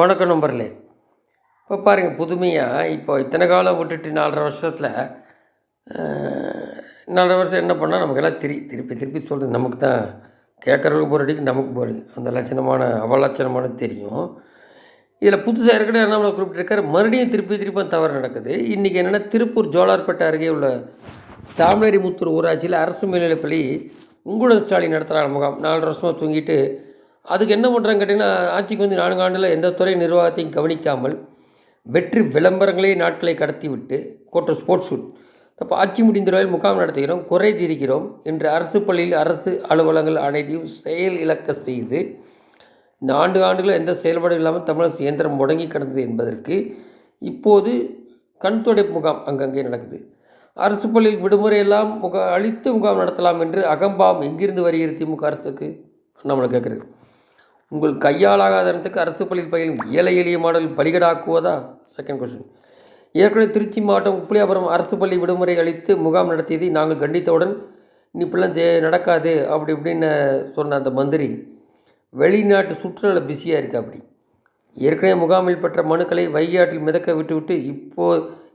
வணக்கம் நம்பர்லே இப்போ பாருங்கள் புதுமையாக இப்போ இத்தனை காலம் விட்டுட்டு நாலரை வருஷத்தில் நாலரை வருஷம் என்ன பண்ணால் நமக்கெல்லாம் திரி திருப்பி திருப்பி சொல்கிறது நமக்கு தான். கேட்குறவங்களுக்கு போர் அடிக்கு நமக்கு போகிறது அந்த லட்சணமான அவலட்சணமான தெரியும். இதில் புதுசாக இருக்கிற என்ன குறிப்பிட்டிருக்காரு மறுபடியும் திருப்பி திருப்பி தவறு நடக்குது. இன்றைக்கி என்னென்னா திருப்பூர் ஜோலார்பேட்டை அருகே உள்ள தாமரேரிமுத்தூர் ஊராட்சியில் அரசு மேல்நிலைப்பள்ளி உங்களுடன் ஸ்டாலின் நடத்துகிறாங்க முகாம். நாலு வருஷமாக தூங்கிட்டு அதுக்கு என்ன பண்ணுறாங்க கேட்டிங்கன்னா ஆட்சிக்கு வந்து நான்கு ஆண்டில் எந்த துறை நிர்வாகத்தையும் கவனிக்காமல் வெற்றி விளம்பரங்களே நாட்களை கடத்தி விட்டு ஸ்போர்ட்ஸ் ஷூட் அப்போ ஆட்சி முடிந்த வரையில் முகாம் நடத்துகிறோம் குறை தீர்க்கிறோம் என்று அரசு பள்ளியில் அரசு அலுவலகங்கள் அனைத்தையும் செயல் இழக்க செய்து நான்கு ஆண்டுகள் எந்த செயல்பாடும் இல்லாமல் தமிழக இயந்திரம் முடங்கி கிடந்தது என்பதற்கு இப்போது கண் துடைப்பு முகாம் அங்கங்கே நடக்குது. அரசு பள்ளியில் விடுமுறை எல்லாம் முக அழித்து முகாம் நடத்தலாம் என்று அகம்பாவம் எங்கிருந்து வருகிறது திமுக அரசுக்கு? நம்மளை கேட்குறது உங்கள் கையாளாகாதனத்துக்கு அரசு பள்ளியில் பயிலும் ஏழை எளிய மாடல் பலிகடாக்குவதா செகண்ட் கொஸ்டின் ஏற்கனவே திருச்சி மாவட்டம் உப்பிலியாபுரம் அரசு பள்ளி விடுமுறை அளித்து முகாம் நடத்தியதை நாங்கள் கண்டித்தவுடன் இனி இப்படிலாம் தே நடக்காது அப்படி இப்படின்னு சொன்ன அந்த மந்திரி வெளிநாட்டு சுற்றுலா பிஸியாக இருக்கு அப்படி ஏற்கனவே முகாமில் பெற்ற மனுக்களை வைகாட்டில் மிதக்க விட்டுவிட்டு இப்போ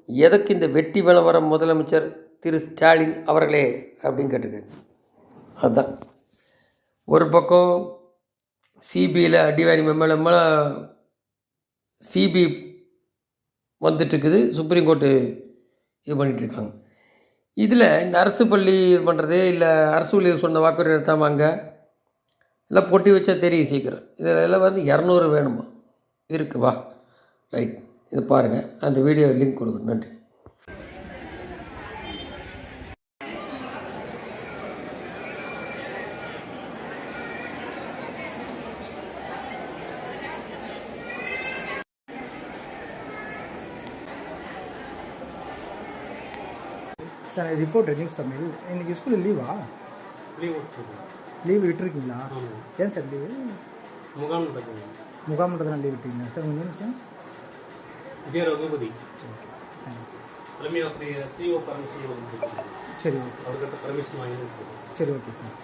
எதற்கு இந்த வெட்டி விளம்பரம் முதலமைச்சர் திரு ஸ்டாலின் அவர்களே? அப்படின்னு கேட்டிருக்காரு. அதுதான் ஒரு பக்கம் சிபியில் அடிவாரி மேலே சிபி வந்துட்டுருக்குது. சுப்ரீம் கோர்ட்டு இது பண்ணிகிட்ருக்காங்க இதில் இந்த அரசு பள்ளி இது பண்ணுறது இல்லை அரசு பள்ளி சொன்ன வாக்குறுதி நிறுத்தாமல் அங்கே எல்லாம் பொட்டி வச்சா தெரியும் சீக்கிரம். இதில் எல்லாம் வந்து இரநூறு வேணுமா? இருக்கு வா. ரைட். இது பாருங்கள் அந்த வீடியோ லிங்க் கொடுக்குறேன். நன்றி. Sir report news Tamil. இன்னைக்கு ஸ்கூலில் லீவா லீவ் லீவ் விட்டுருக்கீங்களா? ஏன் சார் லீவு முகாம் நடக்குது. முகாமட்டத்தில் லீவ் விட்டீங்களா சார் உங்கள் நேம் சார்? விஜய ரகுபதி. தலைமை ஆசிரியர் சிஓ பரமசிவம் சரி ஓகே அவர்கிட்ட பர்மிஷன் வாங்கி சரி ஓகே சார்